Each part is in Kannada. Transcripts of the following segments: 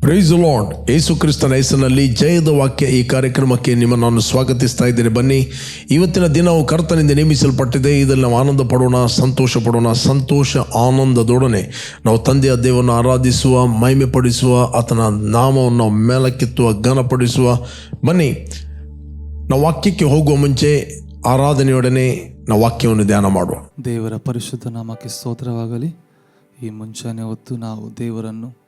ಪ್ರೈಸ್ ಲಾರ್ಡ್ ಯೇಸು ಕ್ರಿಸ್ತನ ಹೆಸರಿನಲ್ಲಿ ಜಯದ ವಾಕ್ಯ ಈ ಕಾರ್ಯಕ್ರಮಕ್ಕೆ ನಿಮ್ಮನ್ನು ನಾನು ಸ್ವಾಗತಿಸ್ತಾ ಇದ್ದೇನೆ. ಬನ್ನಿ, ಇವತ್ತಿನ ದಿನವು ಕರ್ತನಿಂದ ನೇಮಿಸಲ್ಪಟ್ಟಿದೆ. ಇದನ್ನು ನಾವು ಆನಂದ ಪಡೋಣ, ಸಂತೋಷ ಪಡೋಣ, ಸಂತೋಷ, ಆನಂದದೊಡನೆ. ನಾವು ತಂದೆಯ ದೇವರನ್ನು ಆರಾಧಿಸುವ ಮಹಿಮೆ ಪಡಿಸುವ ಆತನ ನಾಮವನ್ನು ಮೇಲಕ್ಕೆತ್ತುವ, ಘನಪಡಿಸುವ. ಬನ್ನಿ, ನಾವು ವಾಕ್ಯಕ್ಕೆ ಹೋಗುವ ಮುಂಚೆ ಆರಾಧನೆಯೊಡನೆ ನಾವು ವಾಕ್ಯವನ್ನು ಧ್ಯಾನ ಮಾಡುವ. ದೇವರ ಪರಿಶುದ್ಧ ನಾಮಕ್ಕೆ ಸ್ತೋತ್ರವಾಗಲಿ. ಈ ಮುಂಚಾನೆ ಹೊತ್ತು ನಾವು ದೇವರನ್ನು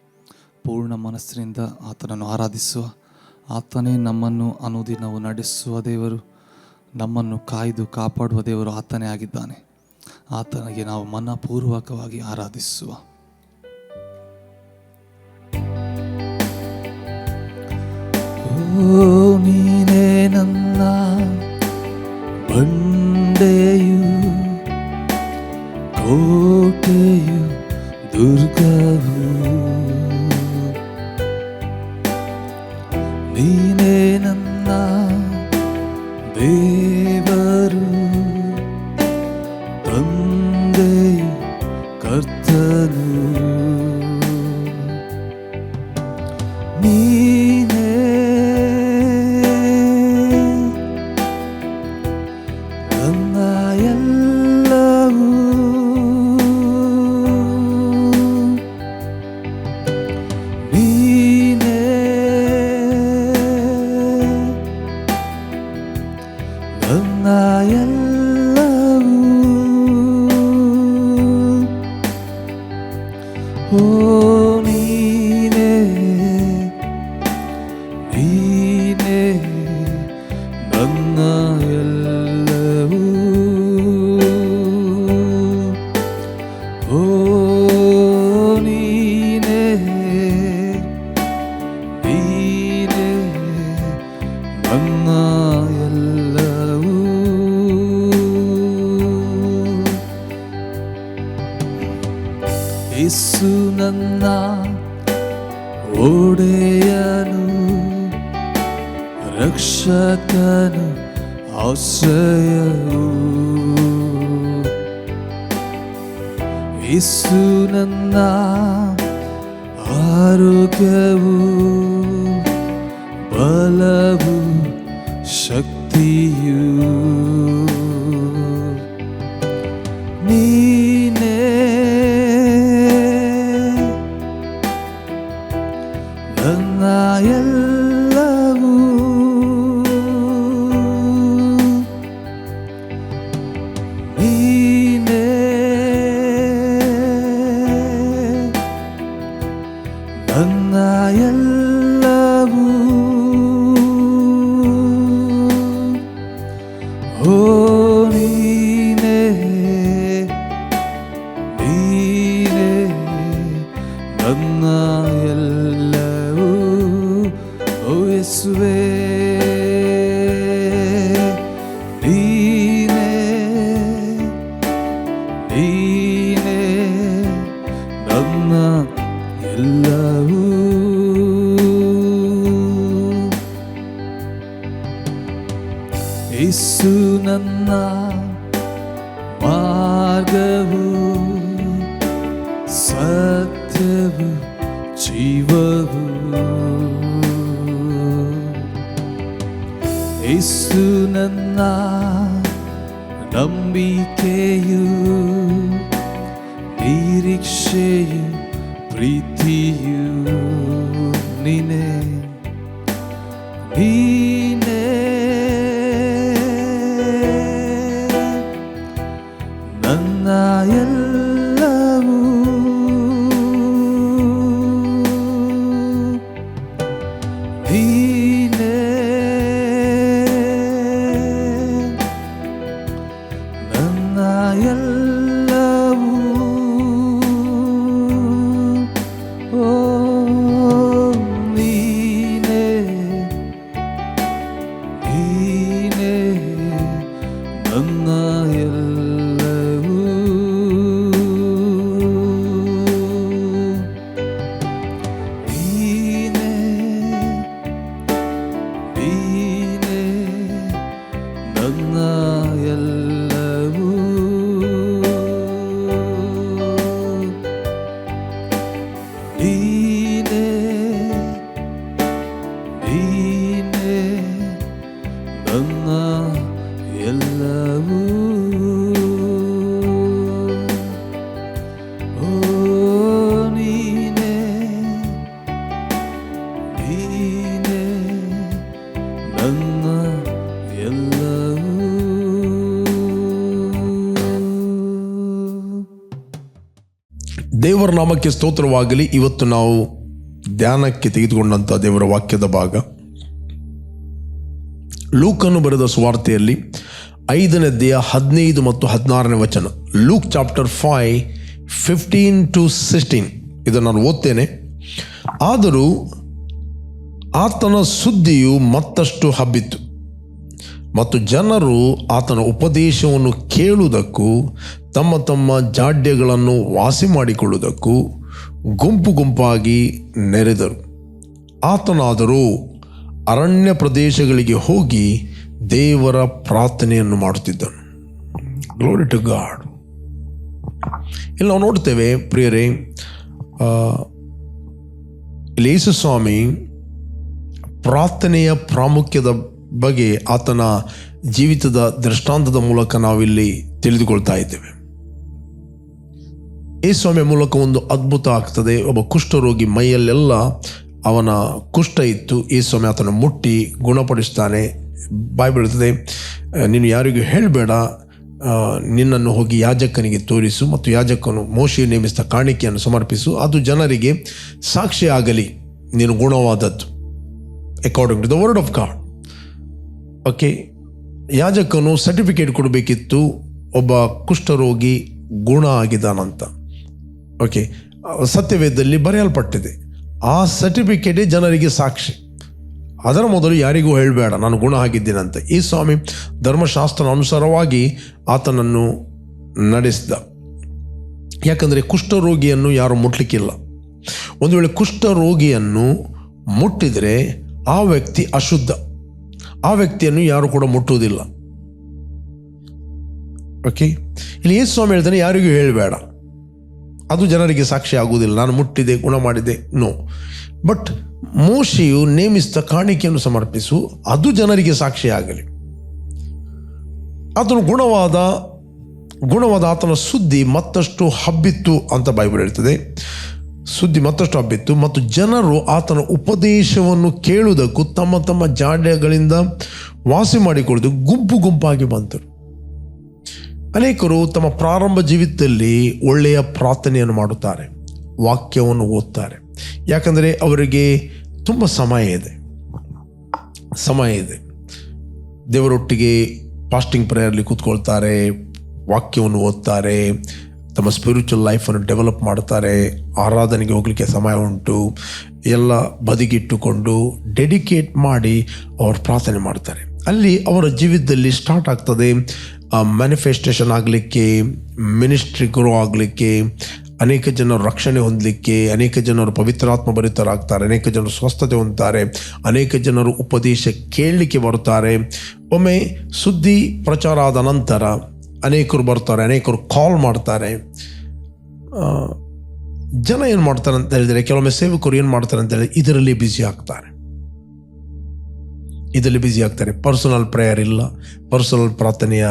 ಪೂರ್ಣ ಮನಸ್ಸಿನಿಂದ ಆತನನ್ನು ಆರಾಧಿಸುವ. ಆತನೇ ನಮ್ಮನ್ನು ಅನುದಿನವು ನಡೆಸುವ ದೇವರು. ನಮ್ಮನ್ನು ಕಾಯ್ದು ಕಾಪಾಡುವ ದೇವರು ಆತನೇ ಆಗಿದ್ದಾನೆ. ಆತನಿಗೆ ನಾವು ಮನಪೂರ್ವಕವಾಗಿ ಆರಾಧಿಸುವ. ನೀನೇ ಆರೋಗ್ಯವು ಬಲವು ಶಕ್ತಿಯು ನಾಮಕ್ಕೆ ಸ್ತೋತ್ರವಾಗಲಿ, ಇವತ್ತು ನಾವು ಧ್ಯಾನಕ್ಕೆ ತೆಗೆದುಕೊಂಡಂಥ ದೇವರ ವಾಕ್ಯದ ಭಾಗ. ಲೂಕನ್ನು ಬರೆದ ಸುವಾರ್ತೆಯಲ್ಲಿ ದೇಹ ಹದಿನೈದು ಮತ್ತು ಹದಿನಾರನೇ ವಚನ. Luke chapter five fifteen to sixteen. ಇದನ್ನು ನಾನು ಓದ್ತೇನೆ. ಆದರೂ ಆತನ ಸುದ್ದಿಯು ಮತ್ತಷ್ಟು ಹಬ್ಬಿತು ಮತ್ತು ಜನರು ಆತನ ಉಪದೇಶವನ್ನು ಕೇಳುವುದಕ್ಕೂ, ತಮ್ಮ ತಮ್ಮ ಜಾಡ್ಯಗಳನ್ನು ವಾಸಿ ಮಾಡಿಕೊಳ್ಳುವುದಕ್ಕೂ ಗುಂಪು ಗುಂಪಾಗಿ ನೆರೆದರು. ಆತನಾದರೂ ಅರಣ್ಯ ಪ್ರದೇಶಗಳಿಗೆ ಹೋಗಿ ದೇವರ ಪ್ರಾರ್ಥನೆಯನ್ನು ಮಾಡುತ್ತಿದ್ದನು. ಗ್ಲೋರಿ ಟು ಗಾಡ್ ಇಲ್ಲಿ ನಾವು ನೋಡ್ತೇವೆ, ಪ್ರಿಯರೇ ಲೇಸುಸ್ವಾಮಿ ಸ್ವಾಮಿ ಪ್ರಾರ್ಥನೆಯ ಪ್ರಾಮುಖ್ಯದ ಬಗ್ಗೆ ಆತನ ಜೀವಿತದ ದೃಷ್ಟಾಂತದ ಮೂಲಕ ನಾವಿಲ್ಲಿ ತಿಳಿದುಕೊಳ್ತಾ ಇದ್ದೇವೆ. ಯೇಸ್ವಾಮಿಯ ಮೂಲಕ ಒಂದು ಅದ್ಭುತ ಆಗ್ತದೆ. ಒಬ್ಬ ಕುಷ್ಠರೋಗಿ ಮೈಯಲ್ಲೆಲ್ಲ ಅವನ ಕುಷ್ಠ ಇತ್ತು. ಈ ಸ್ವಾಮಿ ಆತನ ಮುಟ್ಟಿ ಗುಣಪಡಿಸ್ತಾನೆ. ಬಾಯಿ ಬೀಳ್ತದೆ "ಆ, ನೀನು ಯಾರಿಗೂ ಹೇಳಬೇಡ. ನಿನ್ನನ್ನು ಹೋಗಿ ಯಾಜಕನಿಗೆ ತೋರಿಸು ಮತ್ತು ಯಾಜಕನು ಮೋಶಿ ನೇಮಿಸಿದ ಕಾಣಿಕೆಯನ್ನು ಸಮರ್ಪಿಸು. ಅದು ಜನರಿಗೆ ಸಾಕ್ಷಿ ಆಗಲಿ ನೀನು ಗುಣವಾದದ್ದು. According to the word of God okay, ಯಾಜಕನು ಸರ್ಟಿಫಿಕೇಟ್ ಕೊಡಬೇಕಿತ್ತು, ಒಬ್ಬ ಕುಷ್ಠರೋಗಿ ಗುಣ ಆಗಿದ್ದಾನಂತ. ಓಕೆ, ಸತ್ಯವೇದದಲ್ಲಿ ಬರೆಯಲ್ಪಟ್ಟಿದೆ, ಆ ಸರ್ಟಿಫಿಕೇಟೇ ಜನರಿಗೆ ಸಾಕ್ಷಿ. ಅದರ ಮೊದಲು ಯಾರಿಗೂ ಹೇಳಬೇಡ, ನಾನು ಗುಣ ಆಗಿದ್ದೀನಂತ. ಈ ಸ್ವಾಮಿ ಧರ್ಮಶಾಸ್ತ್ರ ಅನುಸಾರವಾಗಿ ಆತನನ್ನು ನಡೆಸಿದ. ಯಾಕಂದರೆ ಕುಷ್ಠರೋಗಿಯನ್ನು ಯಾರು ಮುಟ್ಲಿಕ್ಕಿಲ್ಲ. ಒಂದು ವೇಳೆ ಕುಷ್ಠರೋಗಿಯನ್ನು ಮುಟ್ಟಿದರೆ ಆ ವ್ಯಕ್ತಿ ಅಶುದ್ಧ. ಆ ವ್ಯಕ್ತಿಯನ್ನು ಯಾರು ಕೂಡ ಮುಟ್ಟುವುದಿಲ್ಲ. ಓಕೆ ಇಲ್ಲಿ ಯೇಸು ಸ್ವಾಮಿ ಹೇಳ್ತಾನೆ ಯಾರಿಗೂ ಹೇಳಬೇಡ. ಅದು ಜನರಿಗೆ ಸಾಕ್ಷಿ ಆಗುವುದಿಲ್ಲ. ನಾನು ಮುಟ್ಟಿದೆ, ಗುಣ ಮಾಡಿದೆ ನೋ ಬಟ್ ಮೋಶೆಯು ನೇಮಿಸಿದ ಕಾಣಿಕೆಯನ್ನು ಸಮರ್ಪಿಸು, ಅದು ಜನರಿಗೆ ಸಾಕ್ಷಿ ಆಗಲಿ. ಆತನು ಗುಣವಾದ ಗುಣವಾದ ಆತನ ಸುದ್ದಿ ಮತ್ತಷ್ಟು ಹಬ್ಬಿತ್ತು ಅಂತ ಬೈಬಲ್ ಹೇಳ್ತದೆ. ಸುದ್ದಿ ಮತ್ತಷ್ಟು ಹಬ್ಬಿತ್ತು. ಮತ್ತು ಜನರು ಆತನ ಉಪದೇಶವನ್ನು ಕೇಳುವುದಕ್ಕೂ ತಮ್ಮ ತಮ್ಮ ಜಾಡ್ಯಗಳಿಂದ ವಾಸಿ ಮಾಡಿಕೊಳ್ಳುವುದು ಗುಂಪು ಗುಂಪಾಗಿ ಬಂತರು ಅನೇಕರು ತಮ್ಮ ಪ್ರಾರಂಭ ಜೀವಿತದಲ್ಲಿ ಒಳ್ಳೆಯ ಪ್ರಾರ್ಥನೆಯನ್ನು ಮಾಡುತ್ತಾರೆ, ವಾಕ್ಯವನ್ನು ಓದ್ತಾರೆ. ಯಾಕಂದರೆ ಅವರಿಗೆ ತುಂಬ ಸಮಯ ಇದೆ. ಸಮಯ ಇದೆ. ದೇವರೊಟ್ಟಿಗೆ ಫಾಸ್ಟಿಂಗ್ ಪ್ರೇಯರ್ಲಿ ಕೂತ್ಕೊಳ್ತಾರೆ, ವಾಕ್ಯವನ್ನು ಓದ್ತಾರೆ ತಮ್ಮ ಸ್ಪಿರಿಚುವಲ್ ಲೈಫನ್ನು ಡೆವಲಪ್ ಮಾಡ್ತಾರೆ ಆರಾಧನೆಗೆ ಹೋಗಲಿಕ್ಕೆ ಸಮಯ ಉಂಟು, ಎಲ್ಲ ಬದಿಗಿಟ್ಟುಕೊಂಡು ಡೆಡಿಕೇಟ್ ಮಾಡಿ ಅವರು ಪ್ರಾರ್ಥನೆ ಮಾಡ್ತಾರೆ. ಅಲ್ಲಿ ಅವರ ಜೀವಿತದಲ್ಲಿ ಸ್ಟಾರ್ಟ್ ಆಗ್ತದೆ ಮ್ಯಾನಿಫೆಸ್ಟೇಷನ್ ಆಗಲಿಕ್ಕೆ ಮಿನಿಸ್ಟ್ರಿ ಗ್ರೋ ಆಗಲಿಕ್ಕೆ, ಅನೇಕ ಜನರು ರಕ್ಷಣೆ ಹೊಂದಲಿಕ್ಕೆ, ಅನೇಕ ಜನರು ಪವಿತ್ರಾತ್ಮ ಭರಿತರಾಗ್ತಾರೆ, ಅನೇಕ ಜನರು ಸ್ವಸ್ಥತೆ ಹೊಂದ್ತಾರೆ, ಅನೇಕ ಜನರು ಉಪದೇಶ ಕೇಳಲಿಕ್ಕೆ ಬರುತ್ತಾರೆ. ಒಮ್ಮೆ ಸುದ್ದಿ ಪ್ರಚಾರ ಆದ ನಂತರ ಅನೇಕರು ಬರ್ತಾರೆ, ಅನೇಕರು ಕಾಲ್ ಮಾಡ್ತಾರೆ. ಜನ ಏನು ಮಾಡ್ತಾರೆ ಅಂತ ಹೇಳಿದರೆ, ಕೆಲವೊಮ್ಮೆ ಸೇವಕರು ಏನು ಮಾಡ್ತಾರೆ ಅಂತ ಹೇಳಿದರೆ, ಇದರಲ್ಲಿ ಬ್ಯುಸಿ ಆಗ್ತಾರೆ. ಇದರಲ್ಲಿ ಬ್ಯುಸಿ ಆಗ್ತಾರೆ. ಪರ್ಸನಲ್ ಪ್ರೇಯರ್ ಇಲ್ಲ. ಪರ್ಸನಲ್ ಪ್ರಾರ್ಥನೆಯ,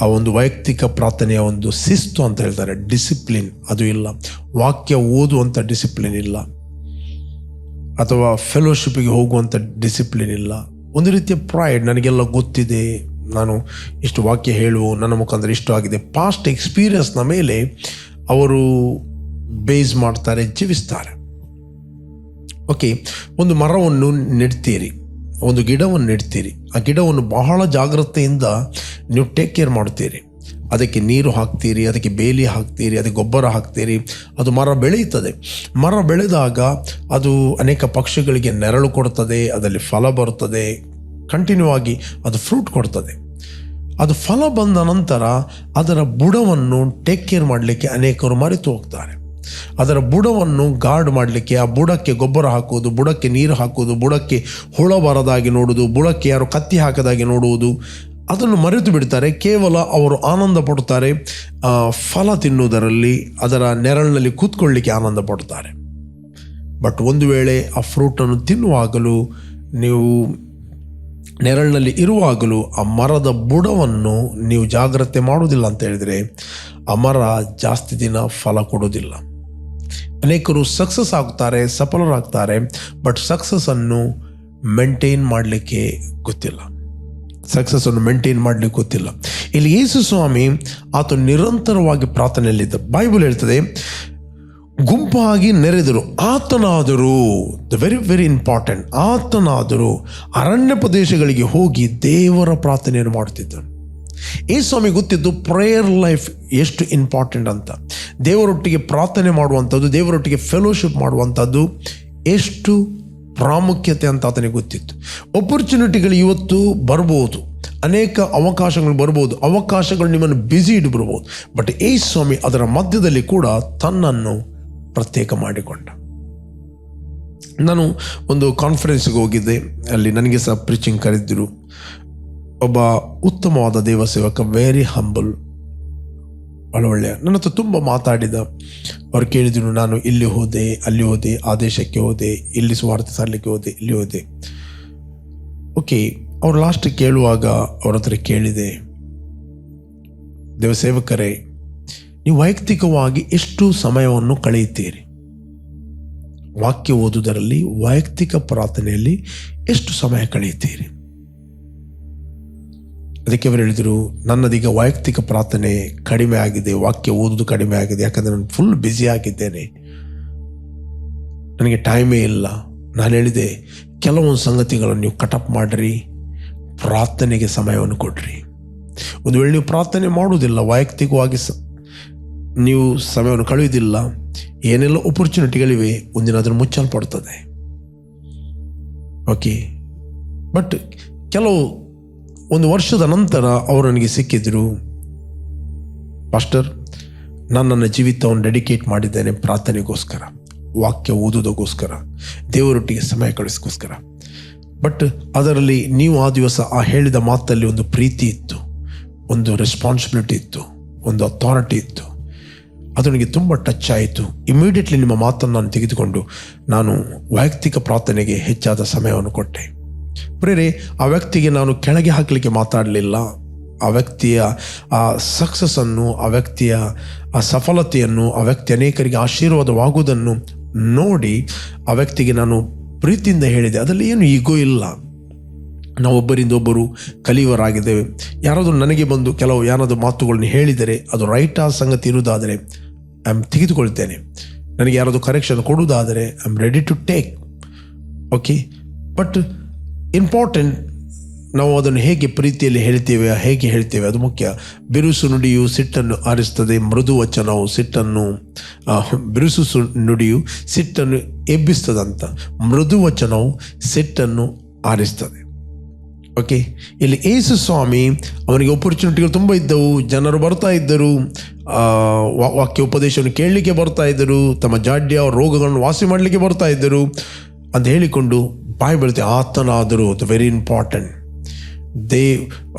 ಆ ಒಂದು ವೈಯಕ್ತಿಕ ಪ್ರಾರ್ಥನೆಯ ಒಂದು ಶಿಸ್ತು ಅಂತ ಹೇಳ್ತಾರೆ. ಡಿಸಿಪ್ಲಿನ್ ಅದು ಇಲ್ಲ. ವಾಕ್ಯ ಓದುವಂಥ ಡಿಸಿಪ್ಲಿನ್ ಇಲ್ಲ. ಅಥವಾ ಫೆಲೋಶಿಪ್ಪಿಗೆ ಹೋಗುವಂಥ ಡಿಸಿಪ್ಲಿನ್ ಇಲ್ಲ. ಒಂದು ರೀತಿಯ ಪ್ರೈಡ್ ನನಗೆಲ್ಲ ಗೊತ್ತಿದೆ. ನಾನು ಇಷ್ಟು ವಾಕ್ಯ ಹೇಳುವ ನನ್ನ ಮುಖಾಂತರ ಇಷ್ಟು ಆಗಿದೆ. ಪಾಸ್ಟ್ ಎಕ್ಸ್ಪೀರಿಯನ್ಸ್ನ ಮೇಲೆ ಅವರು ಬೇಸ್ ಮಾಡ್ತಾರೆ, ಜೀವಿಸ್ತಾರೆ. ಓಕೆ ಒಂದು ಮರವನ್ನು ನೆಡ್ತೀರಿ, ಒಂದು ಗಿಡವನ್ನು ನೆಡ್ತೀರಿ. ಆ ಗಿಡವನ್ನು ಬಹಳ ಜಾಗ್ರತೆಯಿಂದ ನೀವು ಟೇಕ್ ಕೇರ್ ಮಾಡ್ತೀರಿ ಅದಕ್ಕೆ ನೀರು ಹಾಕ್ತೀರಿ, ಅದಕ್ಕೆ ಬೇಲಿ ಹಾಕ್ತೀರಿ, ಅದಕ್ಕೆ ಗೊಬ್ಬರ ಹಾಕ್ತೀರಿ. ಅದು ಮರ ಬೆಳೆಯುತ್ತದೆ. ಮರ ಬೆಳೆದಾಗ ಅದು ಅನೇಕ ಪಕ್ಷಿಗಳಿಗೆ ನೆರಳು ಕೊಡುತ್ತದೆ ಅದರಲ್ಲಿ ಫಲ ಬರುತ್ತದೆ. ಕಂಟಿನ್ಯೂ ಆಗಿ ಅದು ಫ್ರೂಟ್ ಕೊಡ್ತದೆ. ಅದು ಫಲ ಬಂದ ನಂತರ ಅದರ ಬುಡವನ್ನು ಟೇಕ್ ಕೇರ್ ಮಾಡಲಿಕ್ಕೆ ಅನೇಕರು ಮರೆತು ಹೋಗ್ತಾರೆ. ಅದರ ಬುಡವನ್ನು ಗಾರ್ಡ್ ಮಾಡಲಿಕ್ಕೆ ಆ ಬುಡಕ್ಕೆ ಗೊಬ್ಬರ ಹಾಕುವುದು, ಬುಡಕ್ಕೆ ನೀರು ಹಾಕುವುದು, ಬುಡಕ್ಕೆ ಹುಳ ಬರದಾಗಿ ನೋಡುವುದು, ಬುಡಕ್ಕೆ ಯಾರು ಕತ್ತಿ ಹಾಕದಾಗಿ ನೋಡುವುದು, ಅದನ್ನು ಮರೆತು ಬಿಡ್ತಾರೆ. ಕೇವಲ ಅವರು ಆನಂದ ಪಡ್ತಾರೆ ಫಲ ತಿನ್ನುವುದರಲ್ಲಿ, ಅದರ ನೆರಳಿನಲ್ಲಿ ಕೂತ್ಕೊಳ್ಳಿಕ್ಕೆ ಆನಂದ ಪಡ್ತಾರೆ ಬಟ್ ಒಂದು ವೇಳೆ ಆ ಫ್ರೂಟನ್ನು ತಿನ್ನುವಾಗಲೂ ನೀವು ನೆರಳಿನಲ್ಲಿ ಇರುವಾಗಲೂ ಆ ಮರದ ಬುಡವನ್ನು ನೀವು ಜಾಗ್ರತೆ ಮಾಡುವುದಿಲ್ಲ ಅಂತ ಹೇಳಿದರೆ ಆ ಮರ ಜಾಸ್ತಿ ದಿನ ಫಲ ಕೊಡೋದಿಲ್ಲ ಅನೇಕರು ಸಕ್ಸಸ್ ಆಗ್ತಾರೆ ಸಫಲರಾಗ್ತಾರೆ ಬಟ್ ಸಕ್ಸಸ್ಸನ್ನು ಮೇಂಟೈನ್ ಮಾಡಲಿಕ್ಕೆ ಗೊತ್ತಿಲ್ಲ. ಸಕ್ಸಸ್ಸನ್ನು ಮೇಂಟೈನ್ ಮಾಡಲಿಕ್ಕೆ ಗೊತ್ತಿಲ್ಲ. ಇಲ್ಲಿ ಯೇಸು ಸ್ವಾಮಿ ಆತ ನಿರಂತರವಾಗಿ ಪ್ರಾರ್ಥನೆಯಲ್ಲಿದ್ದ. ಬೈಬಲ್ ಹೇಳ್ತದೆ ಗುಂಪಾಗಿ ನೆರೆದರು. ಆತನಾದರೂ ದ ವೆರಿ ವೆರಿ ಇಂಪಾರ್ಟೆಂಟ್ ಆತನಾದರೂ ಅರಣ್ಯ ಪ್ರದೇಶಗಳಿಗೆ ಹೋಗಿ ದೇವರ ಪ್ರಾರ್ಥನೆಯನ್ನು ಮಾಡುತ್ತಿದ್ದನು. ಈ ಸ್ವಾಮಿ ಗೊತ್ತಿದ್ದು ಪ್ರೇಯರ್ ಲೈಫ್ ಎಷ್ಟು ಇಂಪಾರ್ಟೆಂಟ್ ಅಂತ. ದೇವರೊಟ್ಟಿಗೆ ಪ್ರಾರ್ಥನೆ ಮಾಡುವಂಥದ್ದು, ದೇವರೊಟ್ಟಿಗೆ ಫೆಲೋಶಿಪ್ ಮಾಡುವಂಥದ್ದು ಎಷ್ಟು ಪ್ರಾಮುಖ್ಯತೆ ಅಂತ ಆತನಿಗೆ ಗೊತ್ತಿತ್ತು. ಅಪರ್ಚುನಿಟಿಗಳು ಇವತ್ತು ಬರ್ಬೋದು. ಅನೇಕ ಅವಕಾಶಗಳು ಬರ್ಬೋದು. ಅವಕಾಶಗಳು ನಿಮ್ಮನ್ನು ಬ್ಯುಸಿ ಇಟ್ಬಿಡ್ಬೋದು ಬಟ್ ಈ ಸ್ವಾಮಿ ಅದರ ಮಧ್ಯದಲ್ಲಿ ಕೂಡ ತನ್ನನ್ನು ಪ್ರತ್ಯೇಕ ಮಾಡಿಕೊಂಡ. ನಾನು ಒಂದು ಕಾನ್ಫರೆನ್ಸ್ಗೆ ಹೋಗಿದ್ದೆ. ಅಲ್ಲಿ ನನಗೆ ಸಹ ಪ್ರೀಚಿಂಗ್ ಕರೆದಿದ್ದರು ಒಬ್ಬ ಉತ್ತಮವಾದ ದೇವಸೇವಕ ವೆರಿ ಹಂಬಲ್ ಭಾಳ ಒಳ್ಳೆಯ ನನ್ನ ಹತ್ರ ತುಂಬ ಮಾತಾಡಿದ. ಅವ್ರು ಕೇಳಿದ್ರು, ನಾನು ಇಲ್ಲಿ ಹೋದೆ, ಅಲ್ಲಿ ಹೋದೆ, ಆ ಹೋದೆ, ಇಲ್ಲಿ ಸ್ವಾರ್ಥ ಸಾರಲಿಕ್ಕೆ ಹೋದೆ, ಇಲ್ಲಿ ಹೋದೆ. ಓಕೆ ಅವ್ರು ಲಾಸ್ಟ್ ಕೇಳುವಾಗ ಅವ್ರ ಹತ್ರ ಕೇಳಿದೆ. ದೇವಸೇವಕರೇ ನೀವು ವೈಯಕ್ತಿಕವಾಗಿ ಎಷ್ಟು ಸಮಯವನ್ನು ಕಳೆಯುತ್ತೀರಿ? ವಾಕ್ಯ ಓದುವುದರಲ್ಲಿ, ವೈಯಕ್ತಿಕ ಪ್ರಾರ್ಥನೆಯಲ್ಲಿ ಎಷ್ಟು ಸಮಯ ಕಳೆಯುತ್ತೀರಿ? ಅದಕ್ಕೆ ಅವರು ಹೇಳಿದರು, ನನ್ನದೀಗ ವೈಯಕ್ತಿಕ ಪ್ರಾರ್ಥನೆ ಕಡಿಮೆ ಆಗಿದೆ, ವಾಕ್ಯ ಓದುವುದು ಕಡಿಮೆ ಆಗಿದೆ, ಯಾಕಂದರೆ ನಾನು ಫುಲ್ ಬ್ಯುಸಿ ಆಗಿದ್ದೇನೆ. ನನಗೆ ಟೈಮೇ ಇಲ್ಲ. ನಾನು ಹೇಳಿದೆ, ಕೆಲವೊಂದು ಸಂಗತಿಗಳನ್ನು ನೀವು ಕಟಪ್ ಮಾಡಿರಿ, ಪ್ರಾರ್ಥನೆಗೆ ಸಮಯವನ್ನು ಕೊಡ್ರಿ. ಒಂದು ವೇಳೆ ನೀವು ಪ್ರಾರ್ಥನೆ ಮಾಡುವುದಿಲ್ಲ, ವೈಯಕ್ತಿಕವಾಗಿ ನೀವು ಸಮಯವನ್ನು ಕಳೆಯುವುದಿಲ್ಲ. ಏನೆಲ್ಲ ಅಪರ್ಚುನಿಟಿಗಳಿವೆ ಒಂದಿನ ಅದನ್ನು ಮುಚ್ಚಲ್ಪಡ್ತದೆ ಓಕೆ ಬಟ್ ಕೆಲವು, ಒಂದು ವರ್ಷದ ನಂತರ ಅವರು ನನಗೆ ಸಿಕ್ಕಿದ್ರು. ಪಾಸ್ಟರ್ ನಾನು ನನ್ನ ಜೀವಿತವನ್ನು ಡೆಡಿಕೇಟ್ ಮಾಡಿದ್ದೇನೆ ಪ್ರಾರ್ಥನೆಗೋಸ್ಕರ, ವಾಕ್ಯ ಓದೋದಕ್ಕೋಸ್ಕರ ದೇವರೊಟ್ಟಿಗೆ ಸಮಯ ಕಳಿಸ್ಕೋಸ್ಕರ ಬಟ್ ಅದರಲ್ಲಿ ನೀವು ಆ ದಿವಸ ಆ ಹೇಳಿದ ಮಾತಲ್ಲಿ ಒಂದು ಪ್ರೀತಿ ಇತ್ತು, ಒಂದು ರೆಸ್ಪಾನ್ಸಿಬಿಲಿಟಿ ಇತ್ತು, ಒಂದು ಅಥಾರಿಟಿ ಇತ್ತು. ಅದು ನನಗೆ ತುಂಬ ಟಚ್ ಆಯಿತು. ಇಮಿಡಿಯೇಟ್ಲಿ ನಿಮ್ಮ ಮಾತನ್ನು ನಾನು ತೆಗೆದುಕೊಂಡು ನಾನು ವೈಯಕ್ತಿಕ ಪ್ರಾರ್ಥನೆಗೆ ಹೆಚ್ಚಾದ ಸಮಯವನ್ನು ಕೊಟ್ಟೆ. ಪ್ರೇರೆ ಆ ವ್ಯಕ್ತಿಗೆ ನಾನು ಕೆಳಗೆ ಹಾಕಲಿಕ್ಕೆ ಮಾತಾಡಲಿಲ್ಲ. ಆ ವ್ಯಕ್ತಿಯ ಆ ಸಕ್ಸಸ್ಸನ್ನು ಆ ವ್ಯಕ್ತಿಯ ಆ ಸಫಲತೆಯನ್ನು, ಆ ವ್ಯಕ್ತಿ ಅನೇಕರಿಗೆ ಆಶೀರ್ವಾದವಾಗುವುದನ್ನು ನೋಡಿ ಆ ವ್ಯಕ್ತಿಗೆ ನಾನು ಪ್ರೀತಿಯಿಂದ ಹೇಳಿದೆ. ಅದರಲ್ಲಿ ಏನು ಈಗೋ ಇಲ್ಲ. ನಾವೊಬ್ಬರಿಂದ ಒಬ್ಬರು ಕಲಿಯುವರಾಗಿದ್ದೇವೆ. ಯಾರಾದರೂ ನನಗೆ ಬಂದು ಕೆಲವು ಯಾರಾದರೂ ಮಾತುಗಳನ್ನು ಹೇಳಿದರೆ ಅದು ರೈಟ್ ಆ ಸಂಗತಿ ಇರುವುದಾದರೆ ಐ ಆಮ್ ತೆಗೆದುಕೊಳ್ತೇನೆ. ನನಗೆ ಯಾರಾದರೂ ಕರೆಕ್ಷನ್ ಕೊಡುವುದಾದರೆ I am ready to take okay but important ನಾವು ಅದನ್ನು ಹೇಗೆ ಪ್ರೀತಿಯಲ್ಲಿ ಹೇಳ್ತೇವೆ, ಹೇಗೆ ಹೇಳ್ತೇವೆ, ಅದು ಮುಖ್ಯ. ಬಿರುಸು ನುಡಿಯು ಸಿಟ್ಟನ್ನು ಆರಿಸ್ತದೆ, ಮೃದು ವಚನವು ಸಿಟ್ಟನ್ನು ಬಿರುಸು ನುಡಿಯು ಸಿಟ್ಟನ್ನು ಎಬ್ಬಿಸ್ತದಂತ. ಮೃದು ವಚನವು ಸಿಟ್ಟನ್ನು ಆರಿಸ್ತದೆ. ಓಕೆ ಇಲ್ಲಿ ಯೇಸು ಸ್ವಾಮಿ ಅವನಿಗೆ ಅಪರ್ಚುನಿಟಿಗಳು ತುಂಬ ಇದ್ದವು. ಜನರು ಬರ್ತಾ ಇದ್ದರು. ವಾಕ್ಯ ಉಪದೇಶವನ್ನು ಕೇಳಲಿಕ್ಕೆ ಬರ್ತಾ ಇದ್ದರು. ತಮ್ಮ ಜಾಡ್ಯ, ರೋಗಗಳನ್ನು ವಾಸಿ ಮಾಡಲಿಕ್ಕೆ ಬರ್ತಾ ಇದ್ದರು. ಅಂತ ಹೇಳಿಕೊಂಡು ಬಾಯಿ ಬೆಳಿತೆ ಆತನಾದರೂ. ವೆರಿ ಇಂಪಾರ್ಟೆಂಟ್ ದೇ,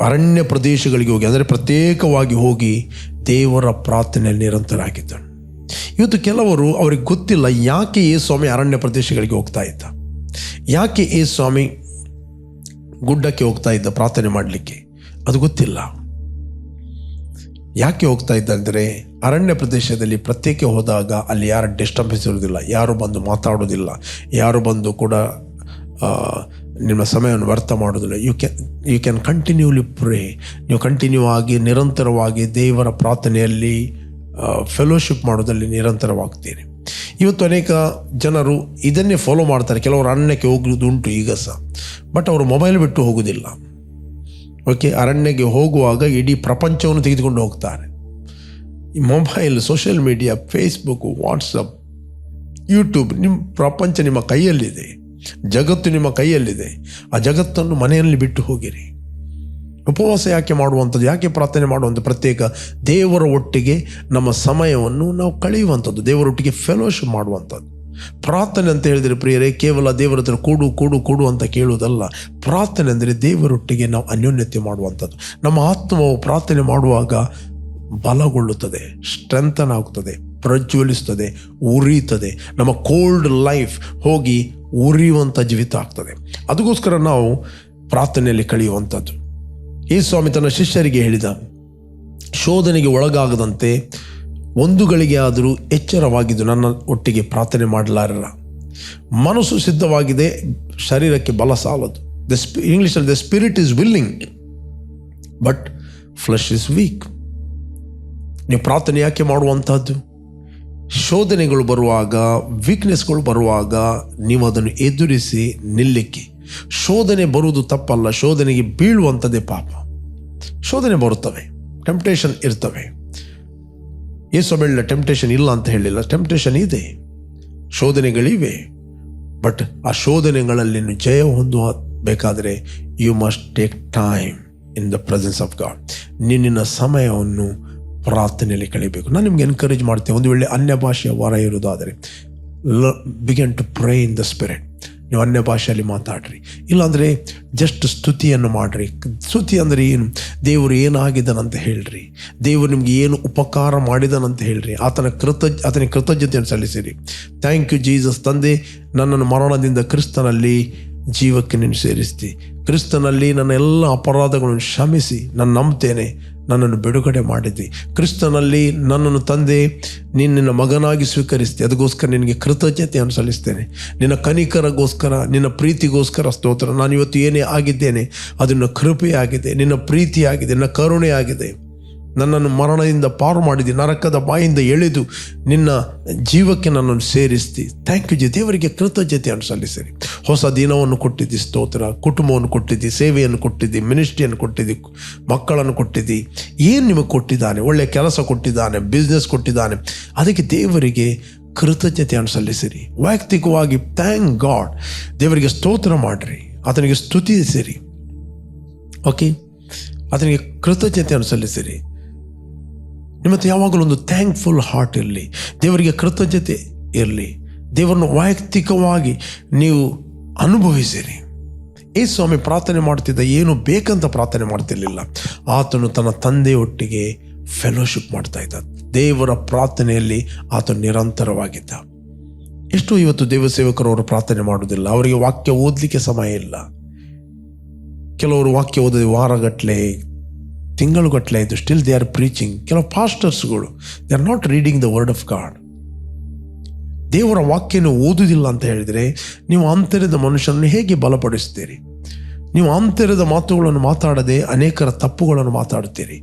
ಅರಣ್ಯ ಪ್ರದೇಶಗಳಿಗೆ ಹೋಗಿ, ಅಂದರೆ ಪ್ರತ್ಯೇಕವಾಗಿ ಹೋಗಿ ದೇವರ ಪ್ರಾರ್ಥನೆಯಲ್ಲಿ ನಿರಂತರಾಗಿದ್ದನು. ಇವತ್ತು ಕೆಲವರು ಅವರಿಗೆ ಗೊತ್ತಿಲ್ಲ ಯಾಕೆ ಏ ಸ್ವಾಮಿ ಅರಣ್ಯ ಪ್ರದೇಶಗಳಿಗೆ ಹೋಗ್ತಾ ಇದ್ದ. ಯಾಕೆ ಏ ಸ್ವಾಮಿ ಗುಡ್ಡಕ್ಕೆ ಹೋಗ್ತಾ ಇದ್ದ ಪ್ರಾರ್ಥನೆ ಮಾಡಲಿಕ್ಕೆ. ಅದು ಗೊತ್ತಿಲ್ಲ. ಯಾಕೆ ಹೋಗ್ತಾ ಇದ್ದ ಅಂದರೆ, ಅರಣ್ಯ ಪ್ರದೇಶದಲ್ಲಿ ಪ್ರತ್ಯೇಕ ಹೋದಾಗ ಅಲ್ಲಿ ಯಾರು ಡಿಸ್ಟರ್ಬೆನ್ಸ್ ಇರುವುದಿಲ್ಲ ಯಾರು ಬಂದು ಮಾತಾಡೋದಿಲ್ಲ ಯಾರು ಬಂದು ಕೂಡ ನಿಮ್ಮ ಸಮಯವನ್ನು ವ್ಯರ್ಥ ಮಾಡೋದಿಲ್ಲ you can you can continually pray ನೀವು ಕಂಟಿನ್ಯೂ ಆಗಿ ನಿರಂತರವಾಗಿ ದೇವರ ಪ್ರಾರ್ಥನೆಯಲ್ಲಿ ಫೆಲೋಶಿಪ್ ಮಾಡೋದಲ್ಲಿ ನಿರಂತರವಾಗ್ತೀರಿ. ಇವತ್ತು ಅನೇಕ ಜನರು ಇದನ್ನೇ ಫಾಲೋ ಮಾಡ್ತಾರೆ. ಕೆಲವರು ಅರಣ್ಯಕ್ಕೆ ಹೋಗುವುದುಂಟು ಈಗ ಸಹ. ಬಟ್ ಅವರು ಮೊಬೈಲ್ ಬಿಟ್ಟು ಹೋಗುವುದಿಲ್ಲ. ಓಕೆ ಅರಣ್ಯಕ್ಕೆ ಹೋಗುವಾಗ ಇಡೀ ಪ್ರಪಂಚವನ್ನು ತೆಗೆದುಕೊಂಡು ಹೋಗ್ತಾರೆ. Mobile social media Facebook WhatsApp YouTube ನಿಮ್ಮ ಪ್ರಪಂಚ ನಿಮ್ಮ ಕೈಯಲ್ಲಿದೆ. ಜಗತ್ತು ನಿಮ್ಮ ಕೈಯಲ್ಲಿದೆ. ಆ ಜಗತ್ತನ್ನು ಮನೆಯಲ್ಲಿ ಬಿಟ್ಟು ಹೋಗಿರಿ. ಉಪವಾಸ ಯಾಕೆ ಮಾಡುವಂಥದ್ದು, ಯಾಕೆ ಪ್ರಾರ್ಥನೆ ಮಾಡುವಂಥ ಪ್ರತ್ಯೇಕ ದೇವರ ಒಟ್ಟಿಗೆ ನಮ್ಮ ಸಮಯವನ್ನು ನಾವು ಕಳೆಯುವಂಥದ್ದು ದೇವರೊಟ್ಟಿಗೆ ಫೆಲೋಶಿಪ್ ಮಾಡುವಂಥದ್ದು. ಪ್ರಾರ್ಥನೆ ಅಂತ ಹೇಳಿದರೆ ಪ್ರಿಯರೇ, ಕೇವಲ ದೇವರ ಹತ್ರ ಕೂಡು ಕೂಡು ಕೂಡು ಅಂತ ಕೇಳುವುದಲ್ಲ. ಪ್ರಾರ್ಥನೆ ಅಂದರೆ ದೇವರೊಟ್ಟಿಗೆ ನಾವು ಅನ್ಯೋನ್ಯತೆ ಮಾಡುವಂಥದ್ದು. ನಮ್ಮ ಆತ್ಮವು ಪ್ರಾರ್ಥನೆ ಮಾಡುವಾಗ ಬಲಗೊಳ್ಳುತ್ತದೆ ಸ್ಟ್ರೆಂಥನ್ ಆಗುತ್ತದೆ ಪ್ರಜ್ವಲಿಸ್ತದೆ ಉರಿಯುತ್ತದೆ. ನಮ್ಮ ಕೋಲ್ಡ್ ಲೈಫ್ ಹೋಗಿ ಉರಿಯುವಂಥ ಜೀವಿತ ಆಗ್ತದೆ. ಅದಕ್ಕೋಸ್ಕರ ನಾವು ಪ್ರಾರ್ಥನೆಯಲ್ಲಿ ಕಳೆಯುವಂಥದ್ದು. ಈ ಸ್ವಾಮಿ ತನ್ನ ಶಿಷ್ಯರಿಗೆ ಹೇಳಿದ, ಶೋಧನೆಗೆ ಒಳಗಾಗದಂತೆ ಒಂದು ಗಳಿಗೆ ಆದರೂ ಎಚ್ಚರವಾಗಿದ್ದು ನನ್ನ ಒಟ್ಟಿಗೆ ಪ್ರಾರ್ಥನೆ ಮಾಡಲಾರರ. ಮನಸ್ಸು ಸಿದ್ಧವಾಗಿದೆ, ಶರೀರಕ್ಕೆ ಬಲ ಸಾಲದು. ದ ಸ್ಪಿ ಇಂಗ್ಲೀಷಲ್ಲಿ the spirit is willing but flesh is weak ನೀವು ಪ್ರಾರ್ಥನೆ ಯಾಕೆ ಮಾಡುವಂಥದ್ದು ಶೋಧನೆಗಳು ಬರುವಾಗ ವೀಕ್ನೆಸ್ಗಳು ಬರುವಾಗ ನೀವು ಅದನ್ನು ಎದುರಿಸಿ ನಿಲ್ಲಿಕ್ಕೆ. ಶೋಧನೆ ಬರುವುದು ತಪ್ಪಲ್ಲ, ಶೋಧನೆಗೆ ಬೀಳುವಂಥದ್ದೇ ಪಾಪ. ಶೋಧನೆ ಬರುತ್ತವೆ ಟೆಂಪ್ಟೇಷನ್ ಇರ್ತವೆ. ಏಸು ಬೆಳ್ಳ ಟೆಂಪ್ಟೇಷನ್ ಇಲ್ಲ ಅಂತ ಹೇಳಿಲ್ಲ ಟೆಂಪ್ಟೇಷನ್ ಇದೆ. ಶೋಧನೆಗಳಿವೆ ಬಟ್ ಆ ಶೋಧನೆಗಳಲ್ಲಿ ಜಯ ಹೊಂದುವ ಬೇಕಾದರೆ you must take time in the presence of God ನಿನ್ನ ಸಮಯವನ್ನು ಪ್ರಾರ್ಥನೆಯಲ್ಲಿ ಕಳಿಬೇಕು ನಾನು ನಿಮ್ಗೆ ಎನ್ಕರೇಜ್ ಮಾಡ್ತೇನೆ, ಒಂದು ವೇಳೆ ಅನ್ಯ ಭಾಷೆಯ ವಾರ ಇರುವುದಾದರೆ begin to pray in the spirit ನೀವು ಅನ್ಯ ಭಾಷೆಯಲ್ಲಿ ಮಾತಾಡ್ರಿ. ಇಲ್ಲಾಂದರೆ ಜಸ್ಟ್ ಸ್ತುತಿಯನ್ನು ಮಾಡ್ರಿ. ಸ್ತುತಿ ಅಂದರೆ ಏನು? ದೇವರು ಏನಾಗಿದ್ದಾನಂತ ಹೇಳ್ರಿ. ದೇವರು ನಿಮ್ಗೆ ಏನು ಉಪಕಾರ ಮಾಡಿದನಂತ ಹೇಳ್ರಿ. ಆತನ ಕೃತಜ್ ಆತನ ಕೃತಜ್ಞತೆಯನ್ನು ಸಲ್ಲಿಸಿರಿ. ಥ್ಯಾಂಕ್ ಯು ಜೀಸಸ್ ತಂದೆ, ನನ್ನನ್ನು ಮರಣದಿಂದ ಕ್ರಿಸ್ತನಲ್ಲಿ ಜೀವಕ್ಕೆ ನೀನು ಸೇರಿಸ್ತಿ. ಕ್ರಿಸ್ತನಲ್ಲಿ ನನ್ನ ಎಲ್ಲ ಅಪರಾಧಗಳನ್ನು ಕ್ಷಮಿಸಿ. ನಾನು ನಂಬ್ತೇನೆ. ನನ್ನನ್ನು ಬಿಡುಗಡೆ ಮಾಡಿದ್ವಿ ಕ್ರಿಸ್ತನಲ್ಲಿ ನನ್ನನ್ನು ತಂದೆ, ನೀನು ನಿನ್ನ ಮಗನಾಗಿ ಸ್ವೀಕರಿಸಿದೆ ಅದಕ್ಕೋಸ್ಕರ ನಿನಗೆ ಕೃತಜ್ಞತೆಯನ್ನು ಸಲ್ಲಿಸ್ತೇನೆ. ನಿನ್ನ ಕನಿಕರಗೋಸ್ಕರ, ನಿನ್ನ ಪ್ರೀತಿಗೋಸ್ಕರ ಸ್ತೋತ್ರ. ನಾನು ಇವತ್ತು ಏನೇ ಆಗಿದ್ದೇನೆ, ಅದನ್ನು ಕೃಪೆಯಾಗಿದೆ, ನಿನ್ನ ಪ್ರೀತಿಯಾಗಿದೆ, ನಿನ್ನ ಆಗಿದೆ ನನ್ನನ್ನು ಮರಣದಿಂದ ಪಾರು ಮಾಡಿದಿ, ನರಕದ ಬಾಯಿಂದ ಎಳೆದು ನಿನ್ನ ಜೀವಕ್ಕೆ ನನ್ನನ್ನು ಸೇರಿಸ್ತಿ. Thank U G. ದೇವರಿಗೆ ಕೃತಜ್ಞತೆಯನ್ನು ಸಲ್ಲಿಸಿರಿ. ಹೊಸ ದಿನವನ್ನು ಕೊಟ್ಟಿದ್ದಿ, ಸ್ತೋತ್ರ, ಕುಟುಂಬವನ್ನು ಕೊಟ್ಟಿದ್ದಿ, ಸೇವೆಯನ್ನು ಕೊಟ್ಟಿದ್ದಿ ಮಿನಿಸ್ಟ್ರಿಯನ್ನು ಕೊಟ್ಟಿದ್ದಿ, ಮಕ್ಕಳನ್ನು ಕೊಟ್ಟಿದ್ದಿ. ಏನು ನಿಮಗೆ ಕೊಟ್ಟಿದ್ದಾನೆ? ಒಳ್ಳೆಯ ಕೆಲಸ ಕೊಟ್ಟಿದ್ದಾನೆ ಬಿಸ್ನೆಸ್ ಕೊಟ್ಟಿದ್ದಾನೆ. ಅದಕ್ಕೆ ದೇವರಿಗೆ ಕೃತಜ್ಞತೆಯನ್ನು ಸಲ್ಲಿಸಿರಿ. ವೈಯಕ್ತಿಕವಾಗಿ ಥ್ಯಾಂಕ್ ಗಾಡ್ ದೇವರಿಗೆ ಸ್ತೋತ್ರ ಮಾಡಿರಿ. ಆತನಿಗೆ ಸ್ತುತಿಸಿರಿ. ಓಕೆ ಆತನಿಗೆ ಕೃತಜ್ಞತೆಯನ್ನು ಸಲ್ಲಿಸಿರಿ. ನಿಮ್ಮ ಹತ್ರ ಯಾವಾಗಲೂ ಒಂದು ಥ್ಯಾಂಕ್ಫುಲ್ ಹಾರ್ಟ್ ಇರಲಿ, ದೇವರಿಗೆ ಕೃತಜ್ಞತೆ ಇರಲಿ, ದೇವರನ್ನು ವೈಯಕ್ತಿಕವಾಗಿ ನೀವು ಅನುಭವಿಸಿರಿ. ಈ ಸ್ವಾಮಿ ಪ್ರಾರ್ಥನೆ ಮಾಡ್ತಿದ್ದ ಏನು ಬೇಕಂತ ಪ್ರಾರ್ಥನೆ ಮಾಡ್ತಿರ್ಲಿಲ್ಲ. ಆತನು ತನ್ನ ತಂದೆಯೊಟ್ಟಿಗೆ ಫೆಲೋಶಿಪ್ ಮಾಡ್ತಾ ಇದ್ದ. ದೇವರ ಪ್ರಾರ್ಥನೆಯಲ್ಲಿ ಆತ ನಿರಂತರವಾಗಿದ್ದ. ಎಷ್ಟು ಇವತ್ತು ದೇವ ಸೇವಕರು ಅವರು ಪ್ರಾರ್ಥನೆ ಮಾಡುವುದಿಲ್ಲ. ಅವರಿಗೆ ವಾಕ್ಯ ಓದಲಿಕ್ಕೆ ಸಮಯ ಇಲ್ಲ. ಕೆಲವರು ವಾಕ್ಯ ಓದದೆ ವಾರಗಟ್ಟಲೆ ತಿಂಗಳುಗಟ್ಟಲೆ ಆಯಿತು ಸ್ಟಿಲ್ ದೇ ಆರ್ ಪ್ರೀಚಿಂಗ್ ಕೆಲವು ಪಾಸ್ಟರ್ಸ್ಗಳು they are not reading the word of God ದೇವರ ವಾಕ್ಯನ ಓದುವುದಿಲ್ಲ ಅಂತ ಹೇಳಿದರೆ, ನೀವು ಆಂತರ್ಯದ ಮನುಷ್ಯನನ್ನು ಹೇಗೆ ಬಲಪಡಿಸ್ತೀರಿ? ನೀವು ಆಂತರ್ಯದ ಮಾತುಗಳನ್ನು ಮಾತಾಡದೆ ಅನೇಕರ ತಪ್ಪುಗಳನ್ನು ಮಾತಾಡುತ್ತೀರಿ?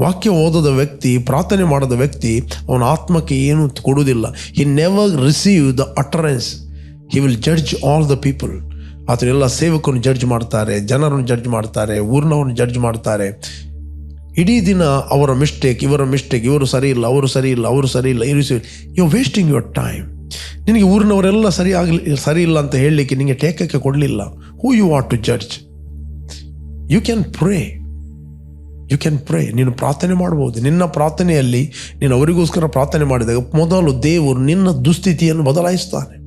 ವಾಕ್ಯ ಓದದ ವ್ಯಕ್ತಿ, ಪ್ರಾರ್ಥನೆ ಮಾಡದ ವ್ಯಕ್ತಿ, ಅವನ ಆತ್ಮಕ್ಕೆ ಏನು ಕೊಡುವುದಿಲ್ಲ. He never receive the utterance he will judge all the people ಆತನೆಲ್ಲ ಸೇವಕರನ್ನು ಜಡ್ಜ್ ಮಾಡ್ತಾರೆ, ಜನರನ್ನು ಜಡ್ಜ್ ಮಾಡ್ತಾರೆ, ಊರಿನವ್ರನ್ನ ಜಡ್ಜ್ ಮಾಡ್ತಾರೆ. ಇಡೀ ದಿನ ಅವರ ಮಿಸ್ಟೇಕ್ ಇವರ ಮಿಸ್ಟೇಕ್ ಇವರು ಸರಿ ಇಲ್ಲ, ಅವರು ಸರಿ ಇಲ್ಲ, ಅವರು ಸರಿ ಇಲ್ಲ, ಇವರು ಸರಿ ಯು ವೇಸ್ಟಿಂಗ್ ಯುವರ್ ಟೈಮ್ ನಿನಗೆ ಊರಿನವರೆಲ್ಲ ಸರಿ ಆಗಲಿ, ಸರಿ ಇಲ್ಲ ಅಂತ ಹೇಳಲಿಕ್ಕೆ ನಿನಗೆ ಟೇಕಕ್ಕೆ ಕೊಡಲಿಲ್ಲ. Who you what to judge you can pray you can pray ನೀನು ಪ್ರಾರ್ಥನೆ ಮಾಡ್ಬೋದು. ನಿನ್ನ ಪ್ರಾರ್ಥನೆಯಲ್ಲಿ ನೀನು ಅವರಿಗೋಸ್ಕರ ಪ್ರಾರ್ಥನೆ ಮಾಡಿದಾಗ ಮೊದಲು ದೇವರು ನಿನ್ನ ದುಸ್ಥಿತಿಯನ್ನು ಬದಲಾಯಿಸ್ತಾನೆ.